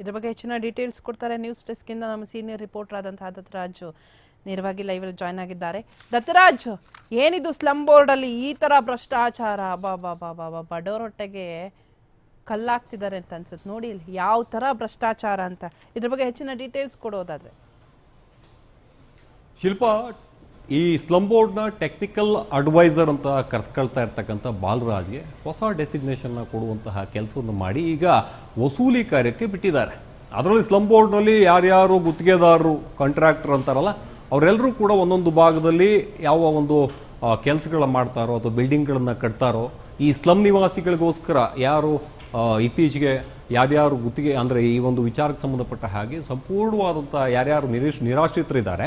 ಇದ್ರ ಬಗ್ಗೆ ಹೆಚ್ಚಿನ ಡೀಟೇಲ್ಸ್ ಕೊಡ್ತಾರೆ ನ್ಯೂಸ್ ಡೆಸ್ಕಿಂದ ನಮ್ಮ ಸೀನಿಯರ್ ರಿಪೋರ್ಟರ್ ಆದಂತಹ ದತ್ತರಾಜ್. ನೇರವಾಗಿ ಲೈವಲ್ಲಿ ಜಾಯ್ನ್ ಆಗಿದ್ದಾರೆ. ದತ್ತರಾಜ್, ಏನಿದು ಸ್ಲಮ್ ಬೋರ್ಡಲ್ಲಿ ಈ ಥರ ಭ್ರಷ್ಟಾಚಾರ? ಬಾ ಬಾ ಬಾ ಬಾ ಬಾ ಕಲ್ಲಾಗ್ತಿದ್ದಾರೆ ಅಂತ ಅನ್ಸುತ್ತೆ. ನೋಡಿ ಇಲ್ಲಿ ಯಾವ ಥರ ಭ್ರಷ್ಟಾಚಾರ ಅಂತ. ಇದ್ರ ಬಗ್ಗೆ ಹೆಚ್ಚಿನ ಡೀಟೇಲ್ಸ್ ಕೊಡೋದಾದ್ರೆ. ಶಿಲ್ಪ ಈ ಸ್ಲಮ್ ಬೋರ್ಡ್ನ ಟೆಕ್ನಿಕಲ್ ಅಡ್ವೈಸರ್ ಅಂತ ಕರ್ಸ್ಕೊಳ್ತಾ ಇರ್ತಕ್ಕಂಥ ಬಾಲರಾಜ್ಗೆ ಹೊಸ ಡೆಸಿಗ್ನೇಷನ್ನ ಕೊಡುವಂತಹ ಕೆಲಸವನ್ನು ಮಾಡಿ ಈಗ ವಸೂಲಿ ಕಾರ್ಯಕ್ಕೆ ಬಿಟ್ಟಿದ್ದಾರೆ. ಅದರಲ್ಲಿ ಸ್ಲಮ್ ಬೋರ್ಡ್ನಲ್ಲಿ ಯಾರ್ಯಾರು ಗುತ್ತಿಗೆದಾರರು ಕಾಂಟ್ರಾಕ್ಟರ್ ಅಂತಾರಲ್ಲ ಅವರೆಲ್ಲರೂ ಕೂಡ ಒಂದೊಂದು ಭಾಗದಲ್ಲಿ ಯಾವ ಒಂದು ಕೆಲಸಗಳ ಮಾಡ್ತಾರೋ ಅಥವಾ ಬಿಲ್ಡಿಂಗ್ಗಳನ್ನು ಕಟ್ತಾರೋ ಈ ಸ್ಲಮ್ ನಿವಾಸಿಗಳಿಗೋಸ್ಕರ ಯಾರು ಇತ್ತೀಚೆಗೆ ಯಾರ್ಯಾರು ಗುತ್ತಿಗೆ, ಅಂದರೆ ಈ ಒಂದು ವಿಚಾರಕ್ಕೆ ಸಂಬಂಧಪಟ್ಟ ಹಾಗೆ ಸಂಪೂರ್ಣವಾದಂಥ ಯಾರ್ಯಾರು ನಿರೀಶ್ ನಿರಾಶ್ರಿತರಿದ್ದಾರೆ,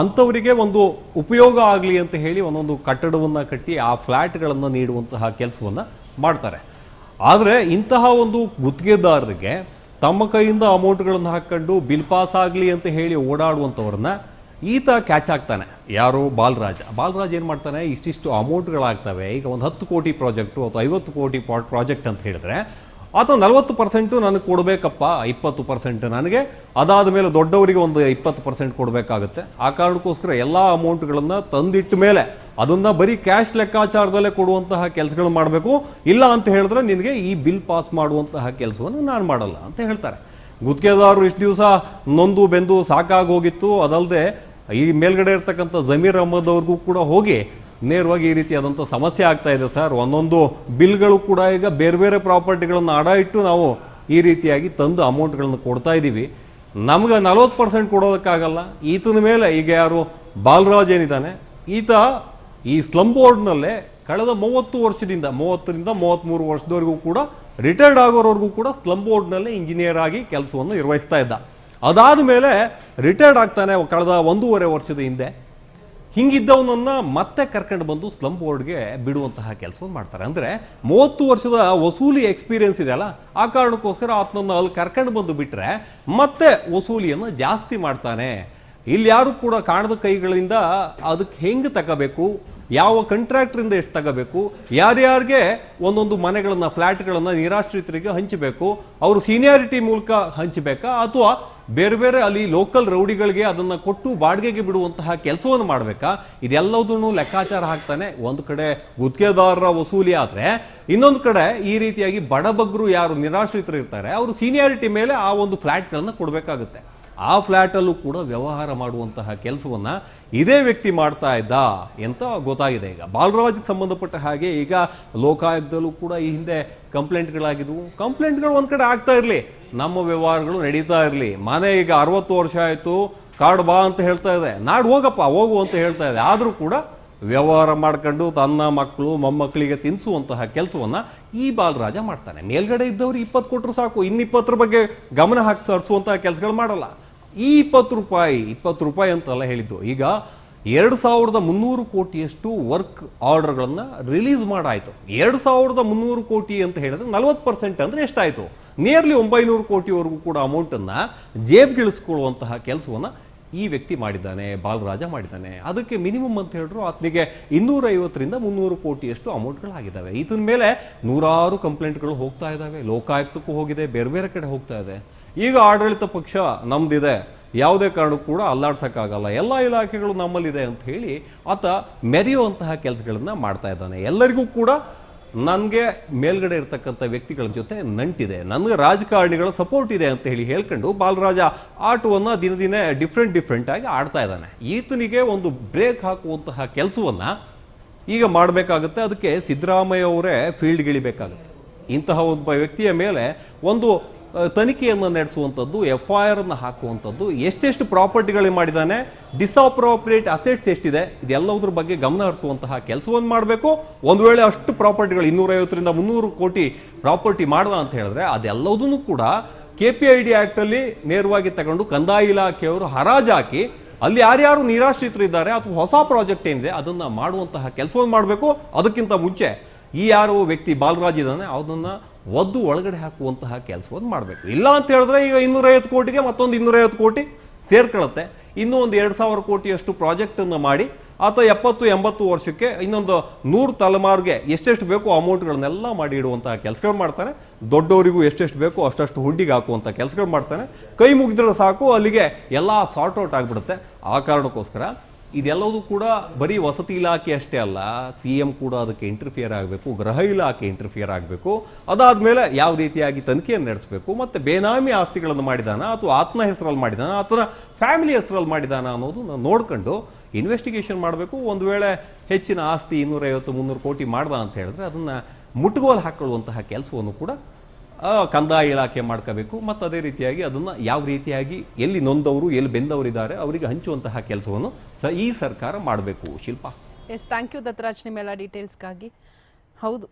ಅಂಥವರಿಗೆ ಒಂದು ಉಪಯೋಗ ಆಗಲಿ ಅಂತ ಹೇಳಿ ಒಂದೊಂದು ಕಟ್ಟಡವನ್ನು ಕಟ್ಟಿ ಆ ಫ್ಲ್ಯಾಟ್ಗಳನ್ನು ನೀಡುವಂತಹ ಕೆಲಸವನ್ನು ಮಾಡ್ತಾರೆ. ಆದರೆ ಇಂತಹ ಒಂದು ಗುತ್ತಿಗೆದಾರರಿಗೆ ತಮ್ಮ ಕೈಯಿಂದ ಅಮೌಂಟ್ಗಳನ್ನು ಹಾಕ್ಕೊಂಡು ಬಿಲ್ ಪಾಸ್ ಆಗಲಿ ಅಂತ ಹೇಳಿ ಓಡಾಡುವಂಥವ್ರನ್ನ ಈತ ಕ್ಯಾಚ್ ಆಗ್ತಾನೆ. ಯಾರು? ಬಾಲರಾಜ್. ಬಾಲರಾಜ್ ಏನು ಮಾಡ್ತಾನೆ? ಇಷ್ಟಿಷ್ಟು ಅಮೌಂಟ್ಗಳಾಗ್ತವೆ. ಈಗ ಒಂದು ಹತ್ತು ಕೋಟಿ ಪ್ರಾಜೆಕ್ಟು ಅಥವಾ ಐವತ್ತು ಕೋಟಿ ಪ್ರಾಜೆಕ್ಟ್ ಅಂತ ಹೇಳಿದ್ರೆ ಆತ ನಲವತ್ತು ಪರ್ಸೆಂಟು ನನಗೆ ಕೊಡಬೇಕಪ್ಪ, ಇಪ್ಪತ್ತು ಪರ್ಸೆಂಟ್ ನನಗೆ. ಅದಾದ ಮೇಲೆ ದೊಡ್ಡವರಿಗೆ ಒಂದು ಇಪ್ಪತ್ತು ಪರ್ಸೆಂಟ್ ಕೊಡಬೇಕಾಗುತ್ತೆ. ಆ ಕಾರಣಕ್ಕೋಸ್ಕರ ಎಲ್ಲ ಅಮೌಂಟ್ಗಳನ್ನು ತಂದಿಟ್ಟ ಮೇಲೆ ಅದನ್ನು ಬರೀ ಕ್ಯಾಶ್ ಲೆಕ್ಕಾಚಾರದಲ್ಲೇ ಕೊಡುವಂತಹ ಕೆಲಸಗಳು ಮಾಡಬೇಕು. ಇಲ್ಲ ಅಂತ ಹೇಳಿದ್ರೆ ನಿನಗೆ ಈ ಬಿಲ್ ಪಾಸ್ ಮಾಡುವಂತಹ ಕೆಲಸವನ್ನು ನಾನು ಮಾಡಲ್ಲ ಅಂತ ಹೇಳ್ತಾರೆ. ಗುತ್ತಿಗೆದಾರರು ಇಷ್ಟು ದಿವಸ ನೊಂದು ಬೆಂದು ಸಾಕಾಗೋಗಿತ್ತು. ಅದಲ್ಲದೆ ಈ ಮೇಲ್ಗಡೆ ಇರ್ತಕ್ಕಂಥ ಜಮೀರ್ ಅಹಮದ್ ಅವ್ರಿಗೂ ಕೂಡ ಹೋಗಿ ನೇರವಾಗಿ ಈ ರೀತಿಯಾದಂಥ ಸಮಸ್ಯೆ ಆಗ್ತಾ ಇದೆ ಸರ್. ಒಂದೊಂದು ಬಿಲ್ಗಳು ಕೂಡ ಈಗ ಬೇರೆ ಬೇರೆ ಪ್ರಾಪರ್ಟಿಗಳನ್ನು ಅಡ ಇಟ್ಟು ನಾವು ಈ ರೀತಿಯಾಗಿ ತಂದು ಅಮೌಂಟ್ಗಳನ್ನು ಕೊಡ್ತಾ ಇದ್ದೀವಿ. ನಮ್ಗೆ ನಲ್ವತ್ತು ಪರ್ಸೆಂಟ್ ಕೊಡೋದಕ್ಕಾಗಲ್ಲ. ಈತನ ಮೇಲೆ ಈಗ ಯಾರು ಬಾಲರಾಜ್ ಏನಿದ್ದಾನೆ, ಈತ ಈ ಸ್ಲಮ್ ಬೋರ್ಡ್ನಲ್ಲೇ ಕಳೆದ ಮೂವತ್ತು ವರ್ಷದಿಂದ, ಮೂವತ್ತರಿಂದ ಮೂವತ್ತ್ಮೂರು ವರ್ಷದವರೆಗೂ ಕೂಡ ರಿಟೈರ್ಡ್ ಆಗೋರವರೆಗೂ ಕೂಡ ಸ್ಲಮ್ ಬೋರ್ಡ್ನಲ್ಲೇ ಇಂಜಿನಿಯರ್ ಆಗಿ ಕೆಲಸವನ್ನು ನಿರ್ವಹಿಸ್ತಾ ಇದ್ದ. ಅದಾದ ಮೇಲೆ ರಿಟೈರ್ಡ್ ಆಗ್ತಾನೆ ಕಳೆದ ಒಂದೂವರೆ ವರ್ಷದ ಹಿಂದೆ. ಹಿಂಗಿದ್ದವನನ್ನ ಮತ್ತೆ ಕರ್ಕೊಂಡು ಬಂದು ಸ್ಲಂ ಬೋರ್ಡ್ಗೆ ಬಿಡುವಂತಹ ಕೆಲಸವನ್ನು ಮಾಡ್ತಾರೆ. ಅಂದರೆ ಮೂವತ್ತು ವರ್ಷದ ವಸೂಲಿ ಎಕ್ಸ್ಪೀರಿಯನ್ಸ್ ಇದೆಯಲ್ಲ ಆ ಕಾರಣಕ್ಕೋಸ್ಕರ ಆತನನ್ನು ಅಲ್ಲಿ ಕರ್ಕೊಂಡು ಬಂದು ಬಿಟ್ಟರೆ ಮತ್ತೆ ವಸೂಲಿಯನ್ನು ಜಾಸ್ತಿ ಮಾಡ್ತಾನೆ. ಇಲ್ಲಿ ಯಾರು ಕೂಡ ಕಾಣದ ಕೈಗಳಿಂದ ಅದಕ್ಕೆ ಹೆಂಗೆ ತಗೋಬೇಕು, ಯಾವ ಕಂಟ್ರಾಕ್ಟ್ರಿಂದ ಎಷ್ಟು ತಗೋಬೇಕು, ಯಾರ್ಯಾರಿಗೆ ಒಂದೊಂದು ಮನೆಗಳನ್ನು ಫ್ಲ್ಯಾಟ್ಗಳನ್ನು ನಿರಾಶ್ರಿತರಿಗೆ ಹಂಚಬೇಕು, ಅವರು ಸೀನಿಯಾರಿಟಿ ಮೂಲಕ ಹಂಚಬೇಕಾ, ಅಥವಾ ಬೇರೆ ಬೇರೆ ಅಲ್ಲಿ ಲೋಕಲ್ ರೌಡಿಗಳಿಗೆ ಅದನ್ನ ಕೊಟ್ಟು ಬಾಡಿಗೆಗೆ ಬಿಡುವಂತಹ ಕೆಲಸವನ್ನು ಮಾಡಬೇಕಾ? ಇದೆಲ್ಲದನ್ನು ಲೆಕ್ಕಾಚಾರ ಹಾಕ್ತಾನೆ ಒಂದು ಕಡೆ ಗುತ್ತಿಗೆದಾರರ ವಸೂಲಿ ಆದ್ರೆ, ಇನ್ನೊಂದು ಕಡೆ ಈ ರೀತಿಯಾಗಿ ಬಡಬಗ್ರು ಯಾರು ನಿರಾಶ್ರಿತರು ಇರ್ತಾರೆ ಅವರು ಸೀನಿಯಾರಿಟಿ ಮೇಲೆ ಆ ಒಂದು ಫ್ಲ್ಯಾಟ್ಗಳನ್ನು ಕೊಡಬೇಕಾಗುತ್ತೆ. ಆ ಫ್ಲ್ಯಾಟಲ್ಲೂ ಕೂಡ ವ್ಯವಹಾರ ಮಾಡುವಂತಹ ಕೆಲಸವನ್ನು ಇದೇ ವ್ಯಕ್ತಿ ಮಾಡ್ತಾ ಇದ್ದ ಅಂತ ಗೊತ್ತಾಗಿದೆ ಈಗ. ಬಾಲರಾಜ್ಗೆ ಸಂಬಂಧಪಟ್ಟ ಹಾಗೆ ಈಗ ಲೋಕಾಯುಕ್ತದಲ್ಲೂ ಕೂಡ ಈ ಹಿಂದೆ ಕಂಪ್ಲೇಂಟ್ಗಳಾಗಿದ್ವು. ಕಂಪ್ಲೇಂಟ್ಗಳು ಒಂದು ಕಡೆ ಆಗ್ತಾ ಇರಲಿ. ನಮ್ಮ ವ್ಯವಹಾರಗಳು ನಡೀತಾ ಇರಲಿ. ಮನೆ ಈಗ ಅರವತ್ತು ವರ್ಷ ಆಯಿತು. ಕಾಡು ಬಾ ಅಂತ ಹೇಳ್ತಾ ಇದೆ. ನಾಡು ಹೋಗಪ್ಪ, ಹೋಗು ಅಂತ ಹೇಳ್ತಾ ಇದೆ. ಆದರೂ ಕೂಡ ವ್ಯವಹಾರ ಮಾಡ್ಕೊಂಡು ತನ್ನ ಮಕ್ಕಳು, ಮೊಮ್ಮಕ್ಕಳಿಗೆ ತಿನ್ನಿಸುವಂತಹ ಕೆಲಸವನ್ನು ಈ ಬಾಲರಾಜ ಮಾಡ್ತಾನೆ. ಮೇಲ್ಗಡೆ ಇದ್ದವರು ಇಪ್ಪತ್ತು ಕೊಟ್ಟರು ಸಾಕು. ಇನ್ನಿಪ್ಪತ್ತರ ಬಗ್ಗೆ ಗಮನ ಹಾಕಿ ಸರಿಸುವಂತಹ ಕೆಲಸಗಳು ಮಾಡಲ್ಲ. ಈ ಇಪ್ಪತ್ತು ರೂಪಾಯಿ ಇಪ್ಪತ್ತು ರೂಪಾಯಿ ಅಂತೆಲ್ಲ ಹೇಳಿದ್ದು. ಈಗ ಎರಡು ಸಾವಿರದ ಮುನ್ನೂರು ಕೋಟಿಯಷ್ಟು ವರ್ಕ್ ಆರ್ಡರ್ಗಳನ್ನು ರಿಲೀಸ್ ಮಾಡಾಯಿತು. ಎರಡು ಸಾವಿರದ ಮುನ್ನೂರು ಕೋಟಿ ಅಂತ ಹೇಳಿದ್ರೆ ನಲವತ್ತು ಪರ್ಸೆಂಟ್ ಅಂದರೆ ಎಷ್ಟಾಯಿತು? ನಿಯರ್ಲಿ ಒಂಬೈನೂರು ಕೋಟಿವರೆಗೂ ಕೂಡ ಅಮೌಂಟನ್ನು ಜೇಬ್ಗಿಳಿಸ್ಕೊಳ್ಳುವಂತಹ ಕೆಲಸವನ್ನು ಈ ವ್ಯಕ್ತಿ ಮಾಡಿದ್ದಾನೆ, ಬಾಲರಾಜ ಮಾಡಿದ್ದಾನೆ. ಅದಕ್ಕೆ ಮಿನಿಮಮ್ ಅಂತ ಹೇಳಿದ್ರು ಆತನಿಗೆ ಇನ್ನೂರೈವತ್ತರಿಂದ ಮುನ್ನೂರು ಕೋಟಿಯಷ್ಟು ಅಮೌಂಟ್ಗಳಾಗಿದ್ದಾವೆ. ಈತನ ಮೇಲೆ ನೂರಾರು ಕಂಪ್ಲೇಂಟ್ಗಳು ಹೋಗ್ತಾ ಇದ್ದಾವೆ. ಲೋಕಾಯುಕ್ತಕ್ಕೂ ಹೋಗಿದೆ, ಬೇರೆ ಬೇರೆ ಕಡೆ ಹೋಗ್ತಾ ಇದೆ. ಈಗ ಆಡಳಿತ ಪಕ್ಷ ನಮ್ದಿದೆ. ಯಾವುದೇ ಕಾರಣಕ್ಕೂ ಕೂಡ ಅಲ್ಲಾಡ್ಸೋಕ್ಕಾಗಲ್ಲ. ಎಲ್ಲ ಇಲಾಖೆಗಳು ನಮ್ಮಲ್ಲಿದೆ ಅಂತ ಹೇಳಿ ಆತ ಮೆರೆಯುವಂತಹ ಕೆಲಸಗಳನ್ನು ಮಾಡ್ತಾ ಇದ್ದಾನೆ. ಎಲ್ಲರಿಗೂ ಕೂಡ ನನಗೆ ಮೇಲ್ಗಡೆ ಇರ್ತಕ್ಕಂಥ ವ್ಯಕ್ತಿಗಳ ಜೊತೆ ನಂಟಿದೆ. ನನಗೆ ರಾಜಕಾರಣಿಗಳ ಸಪೋರ್ಟ್ ಇದೆ ಅಂತ ಹೇಳಿ ಹೇಳ್ಕೊಂಡು ಬಾಲರಾಜ ಆಟವನ್ನು ದಿನ ದಿನ ಡಿಫ್ರೆಂಟ್ ಡಿಫ್ರೆಂಟ್ ಆಗಿ ಆಡ್ತಾ ಇದ್ದಾನೆ. ಈತನಿಗೆ ಒಂದು ಬ್ರೇಕ್ ಹಾಕುವಂತಹ ಕೆಲಸವನ್ನು ಈಗ ಮಾಡಬೇಕಾಗುತ್ತೆ. ಅದಕ್ಕೆ ಸಿದ್ದರಾಮಯ್ಯ ಅವರೇ ಫೀಲ್ಡ್ಗಿಳಿಬೇಕಾಗುತ್ತೆ ಇಂತಹ ಒಬ್ಬ ವ್ಯಕ್ತಿಯ ಮೇಲೆ ಒಂದು ತನಿಖೆಯನ್ನು ನಡೆಸುವಂಥದ್ದು ಎಫ್ ಐ ಆರ್ ಅನ್ನು ಹಾಕುವಂಥದ್ದು, ಎಷ್ಟೆಷ್ಟು ಪ್ರಾಪರ್ಟಿಗಳು ಮಾಡಿದ್ದಾನೆ ಡಿಸಾಪ್ರೋಪ್ರಿಯೇಟ್ ಅಸೆಟ್ಸ್ ಎಷ್ಟಿದೆ ಇದೆಲ್ಲದ್ರ ಬಗ್ಗೆ ಗಮನ ಹರಿಸುವಂತಹ ಕೆಲಸವನ್ನು ಮಾಡಬೇಕು. ಒಂದು ವೇಳೆ ಅಷ್ಟು ಪ್ರಾಪರ್ಟಿಗಳು ಇನ್ನೂರೈವತ್ತರಿಂದ ಮುನ್ನೂರು ಕೋಟಿ ಪ್ರಾಪರ್ಟಿ ಮಾಡ್ದ ಅಂತ ಹೇಳಿದ್ರೆ ಅದೆಲ್ಲದನ್ನು ಕೂಡ ಕೆ ಪಿ ಐ ಡಿ ಆ್ಯಕ್ಟಲ್ಲಿ ನೇರವಾಗಿ ತಗೊಂಡು ಕಂದಾಯ ಇಲಾಖೆಯವರು ಹರಾಜು ಹಾಕಿ, ಅಲ್ಲಿ ಯಾರ್ಯಾರು ನಿರಾಶ್ರಿತರಿದ್ದಾರೆ, ಅಥವಾ ಹೊಸ ಪ್ರಾಜೆಕ್ಟ್ ಏನಿದೆ, ಅದನ್ನು ಮಾಡುವಂತಹ ಕೆಲಸವನ್ನು ಮಾಡಬೇಕು. ಅದಕ್ಕಿಂತ ಮುಂಚೆ ಈ ಯಾರು ವ್ಯಕ್ತಿ ಬಾಲರಾಜ್ ಇದ್ದಾನೆ ಅದನ್ನ ಒದ್ದು ಒಳಗಡೆ ಹಾಕುವಂತಹ ಕೆಲಸವನ್ನು ಮಾಡಬೇಕು. ಇಲ್ಲ ಅಂತ ಹೇಳಿದ್ರೆ ಈಗ ಇನ್ನೂರೈವತ್ತು ಕೋಟಿಗೆ ಮತ್ತೊಂದು ಇನ್ನೂರೈವತ್ತು ಕೋಟಿ ಸೇರ್ಕೊಳ್ಳುತ್ತೆ. ಇನ್ನೂ ಒಂದು ಎರಡು ಸಾವಿರ ಕೋಟಿಯಷ್ಟು ಪ್ರಾಜೆಕ್ಟನ್ನು ಮಾಡಿ, ಆತ ಎಪ್ಪತ್ತು, ಎಂಬತ್ತು ವರ್ಷಕ್ಕೆ ಇನ್ನೊಂದು ನೂರು ತಲೆಮಾರಿಗೆ ಎಷ್ಟೆಷ್ಟು ಬೇಕೋ ಅಮೌಂಟ್ಗಳನ್ನೆಲ್ಲ ಮಾಡಿ ಇಡುವಂತಹ ಕೆಲಸಗಳು ಮಾಡ್ತಾನೆ ದೊಡ್ಡವರಿಗೂ ಎಷ್ಟೆಷ್ಟು ಬೇಕೋ ಅಷ್ಟಷ್ಟು ಹುಂಡಿಗೆ ಹಾಕುವಂಥ ಕೆಲಸಗಳು ಮಾಡ್ತಾನೆ ಕೈ ಮುಗಿದ್ರೆ ಸಾಕು, ಅಲ್ಲಿಗೆ ಎಲ್ಲ ಸಾರ್ಟ್ ಔಟ್ ಆಗಿಬಿಡುತ್ತೆ. ಆ ಕಾರಣಕ್ಕೋಸ್ಕರ ಇದೆಲ್ಲವೂ ಕೂಡ ಬರೀ ವಸತಿ ಇಲಾಖೆ ಅಷ್ಟೇ ಅಲ್ಲ, ಸಿ ಎಂ ಕೂಡ ಅದಕ್ಕೆ ಇಂಟರ್ಫಿಯರ್ ಆಗಬೇಕು, ಗೃಹ ಇಲಾಖೆ ಇಂಟರ್ಫಿಯರ್ ಆಗಬೇಕು ಅದಾದ ಮೇಲೆ ಯಾವ ರೀತಿಯಾಗಿ ತನಿಖೆಯನ್ನು ನಡೆಸಬೇಕು, ಮತ್ತು ಬೇನಾಮಿ ಆಸ್ತಿಗಳನ್ನು ಮಾಡಿದಾನ ಅಥವಾ ಆತ್ಮ ಹೆಸರಲ್ಲಿ ಮಾಡಿದಾನ ಅಥವಾ ಫ್ಯಾಮಿಲಿ ಹೆಸರಲ್ಲಿ ಮಾಡಿದಾನ ಅನ್ನೋದು ನೋಡ್ಕೊಂಡು ಇನ್ವೆಸ್ಟಿಗೇಷನ್ ಮಾಡಬೇಕು. ಒಂದು ವೇಳೆ ಹೆಚ್ಚಿನ ಆಸ್ತಿ ಇನ್ನೂರೈವತ್ತು ಮುನ್ನೂರು ಕೋಟಿ ಮಾಡ್ದ ಅಂತ ಹೇಳಿದ್ರೆ ಅದನ್ನು ಮುಟ್ಟುಗೋಲು ಹಾಕೊಳ್ಳುವಂತಹ ಕೆಲಸವನ್ನು ಕೂಡ ಕಂದಾಯ ಇಲಾಖೆ ಮಾಡ್ಕೋಬೇಕು. ಮತ್ತು ಅದೇ ರೀತಿಯಾಗಿ ಅದನ್ನು ಯಾವ ರೀತಿಯಾಗಿ ಎಲ್ಲಿ ನೊಂದವರು, ಎಲ್ಲಿ ಬೆಂದವರಿದ್ದಾರೆ, ಅವರಿಗೆ ಹಂಚುವಂತಹ ಕೆಲಸವನ್ನು ಸ ಈ ಸರ್ಕಾರ ಮಾಡಬೇಕು. Shilpa. Yes thank you Dattaraj ನಿಮ್ಮೆಲ್ಲ ಡೀಟೇಲ್ಸ್ಗಾಗಿ ಹೌದು